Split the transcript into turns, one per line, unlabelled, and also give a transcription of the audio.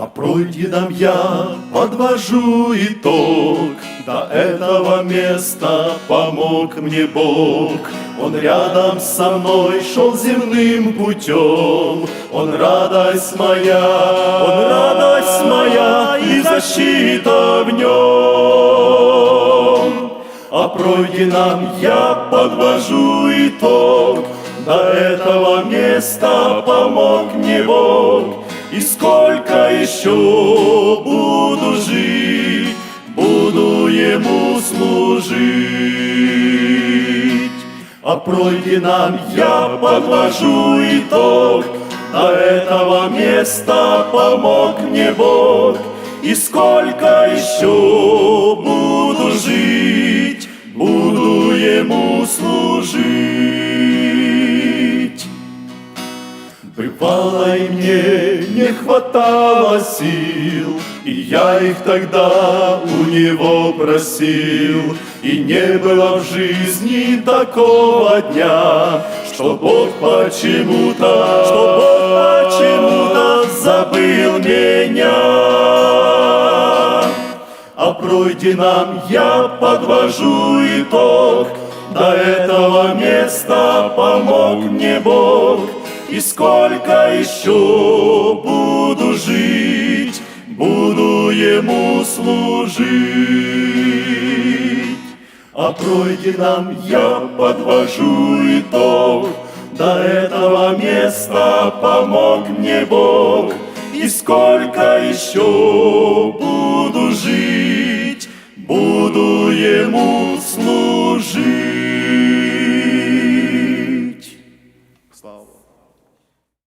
А пройденном я подвожу итог. До этого места помог мне Бог. Он рядом со мной шел земным путем. Он радость моя, Он радость моя И защита в нем. А пройденном я подвожу итог. До этого места помог мне Бог и сколько еще буду жить, буду ему служить. А пройденном я подвожу итог, до этого места помог мне Бог. И сколько еще Бывало и мне не хватало сил, И я их тогда у него просил, И не было в жизни такого дня, Что Бог почему-то, что Бог почему-то забыл меня. А пройденном я подвожу итог, До этого места помог мне Бог, и сколько еще буду жить, буду ему служить. А пройденном я подвожу итог, до этого места помог мне Бог, и сколько еще буду жить, буду ему служить.